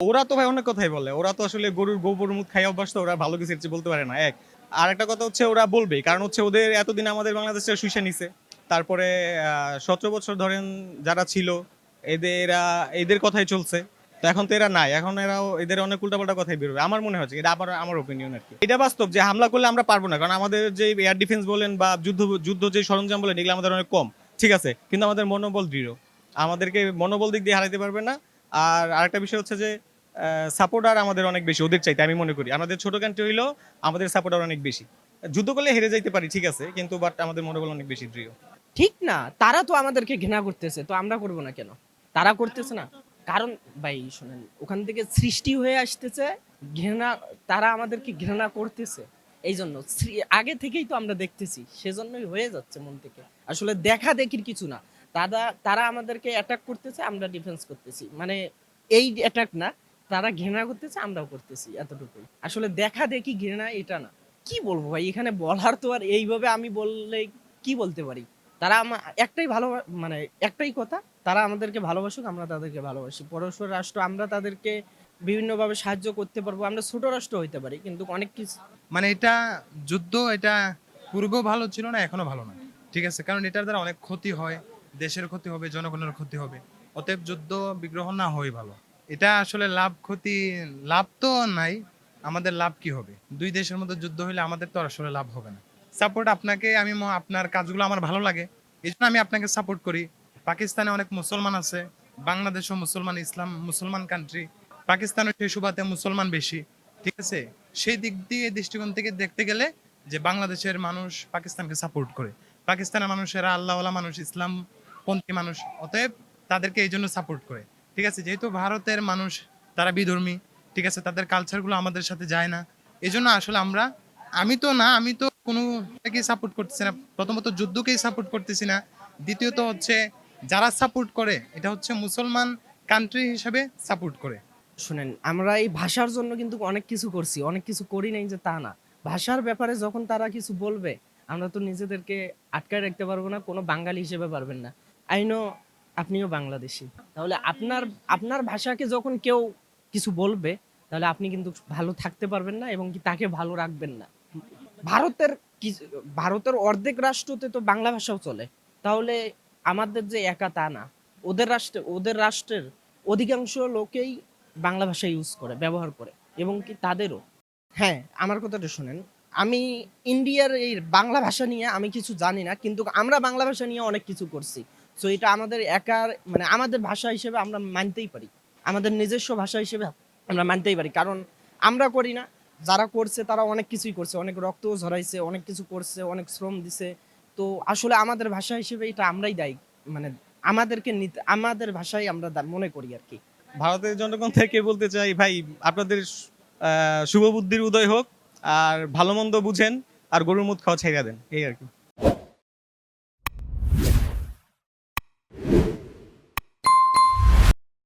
ওরা তো ভাই অনেক কথাই বলে। ওরা তো আসলে গরুর গোবর মুখ খাই অভ্যাস তো ওরা ভালো কিছু বলতে পারে না এক। আর একটা কথা হচ্ছে ওরা বলবে কারণ হচ্ছে ওদের এতদিন আমাদের বাংলাদেশের শুষে নিছে। তারপরে সতেরো বছর ধরেন যারা ছিল এদের আহ, এদের কথাই চলছে। তো এখন তো এরা নাই এখন এরাও এদের অনেক উল্টাপাল্টা কথাই বেরোবে আমার মনে হচ্ছে এটা আবার আমার ওপিনিয়ন আর কি। এটা বাস্তব যে হামলা করলে আমরা পারব না কারণ আমাদের যে এয়ার ডিফেন্স বলেন বা যুদ্ধ যুদ্ধ যে সরঞ্জাম বলেন এগুলো আমাদের অনেক কম। ঠিক আছে কিন্তু আমাদের মনোবল দৃঢ়। আমাদেরকে মনোবল দিক দিয়ে হারাইতে পারবে না। আর আরেকটা বিষয় হচ্ছে যে সাপোর্টার আমাদের অনেক বেশি, ওদের চাইতে আমি মনে করি। আমাদের ছোট কান্ট্রি হইলেও আমাদের সাপোর্টার অনেক বেশি। যুদ্ধ করলে হেরে যাইতে পারি, ঠিক আছে, কিন্তু বাট আমাদের মনোবল অনেক বেশি দৃঢ়। ঠিক না, তারা তো আমাদেরকে ঘৃণা করতেছে, তো আমরা করব না কেন? তারা করতেছে না। কারণ, ভাই, শোনেন, ওখান থেকে সৃষ্টি হয়ে আসতেছে, ঘৃণা, তারা আমাদেরকে ঘৃণা করতেছে। এই জন্য আগে থেকেই তো আমরা দেখতেছি, সেজন্যই হয়ে যাচ্ছে মন থেকে। আসলে দেখা দেখির কিছু না। তারা তারা আমাদেরকে অ্যাটাক করতেছে, আমরা ডিফেন্স করতেছি। মানে এই অ্যাটাক না তারা ঘৃণা করতেছে, আমরাও করতেছি এতটুকুই। আসলে দেখা দেখি ঘৃণা এটা না। কি বলব ভাই, এখানে বলার তো আর এইভাবে আমি বললে কি বলতে পারি? তারা একটাই ভালো মানে একটাই কথা, তারা আমাদেরকে ভালোবাসুক, আমরা তাদেরকে ভালোবাসি। পরস্পর রাষ্ট্র, আমরা তাদেরকে বিভিন্নভাবে সাহায্য করতে পারব, আমরা ছোট রাষ্ট্র হইতে পারি, কিন্তু অনেক কিছু মানে এটা যুদ্ধ, এটা পূর্ব ভালো ছিল না, এখনও ভালো না। ঠিক আছে, কারণ এটার দ্বারা অনেক ক্ষতি হয়, দেশের ক্ষতি হবে, জনগণের ক্ষতি হবে। অতএব যুদ্ধ, বিগ্রহ না হওয়াই ভালো। এটা আসলে লাভ ক্ষতি, লাভ তো নাই, আমাদের লাভ কি হবে? দুই দেশের মধ্যে যুদ্ধ হলে আমাদের তো আসলে লাভ হবে না। সাপোর্ট আপনাকে, আমি আপনার কাজগুলো আমার ভালো লাগে, এই জন্য আমি আপনাকে সাপোর্ট করি। পাকিস্তানে অনেক মুসলমান আছে, বাংলাদেশও মুসলমান, ইসলাম মুসলমান কান্ট্রি পাকিস্তানের সেই সুবাদে মুসলমান বেশি, ঠিক আছে? সেই দিক দিয়ে দৃষ্টিকোণ থেকে দেখতে গেলে যে বাংলাদেশের মানুষ পাকিস্তানকে সাপোর্ট করে। পাকিস্তানের মানুষেরা আল্লাহওয়ালা মানুষ ইসলাম পন্থী মানুষ, অতএব তাদেরকে এই জন্য সাপোর্ট করে। ঠিক আছে? যেহেতু ভারতের মানুষ, তারা বিধর্মী, ঠিক আছে? তাদের কালচারগুলো আমাদের সাথে যায় না। এই জন্য আসলে আমরা, আমি তো না, আমি তো কোনো সাপোর্ট করতেছি না। প্রথমত যুদ্ধকেই সাপোর্ট করতেছি না। দ্বিতীয়ত হচ্ছে, যারা সাপোর্ট করে, এটা হচ্ছে মুসলমান কান্ট্রি হিসেবে সাপোর্ট করে। শুনেন, আমরা এই ভাষার জন্য কিন্তু অনেক কিছু করছি। অনেক কিছু করি নাই যে তা না। ভাষার ব্যাপারে যখন তারা কিছু বলবে, আমরা তো নিজেদেরকে আটকায় রাখতে পারব না, কোনো বাঙালি হিসেবে পারবেন না। আইনো আপনিও বাংলাদেশি। তাহলে আপনার আপনার ভাষাকে যখন কেউ কিছু বলবে, তাহলে আপনি কিন্তু ভালো থাকতে পারবেন না এবং কি তাকে ভালো রাখবেন না। ভারতের ভারতের অর্ধেক রাষ্ট্রতে তো বাংলা ভাষাও চলে। তাহলে আমাদের যে একা তা না। ওদের রাষ্ট্রে, ওদের রাষ্ট্রের অধিকাংশ লোকেই বাংলা ভাষা ইউজ করে, ব্যবহার করে এবং কি তাদেরও। হ্যাঁ আমার কথাটা শুনেন। আমি ইন্ডিয়ার এই বাংলা ভাষা নিয়ে আমি কিছু জানি না, কিন্তু আমরা বাংলা ভাষা নিয়ে অনেক কিছু করছি। সো এটা আমাদের একার মানে আমাদের ভাষা হিসেবে আমরা মানতেই পারি। আমাদের নিজস্ব ভাষা হিসেবে আমরা মানতেই পারি। কারণ আমরা করি না, যারা করছে তারা অনেক কিছুই করছে। অনেক রক্তও ঝরাইছে, অনেক কিছু করছে, অনেক শ্রম দিছে। তো আসলে আমাদের ভাষা হিসেবে এটা আমরাই দায়ী। মানে আমাদেরকে নিতে, আমাদের ভাষাই আমরা মনে করি আর কি। ভারতের জনগণ থেকে বলতে চাই, ভাই, আপনাদের শুভ বুদ্ধির উদয় হোক, আর ভালো মন্দ বুঝেন, আর গরুর মুখ খাওয়া ছেড়ে দেন। এই আর কি।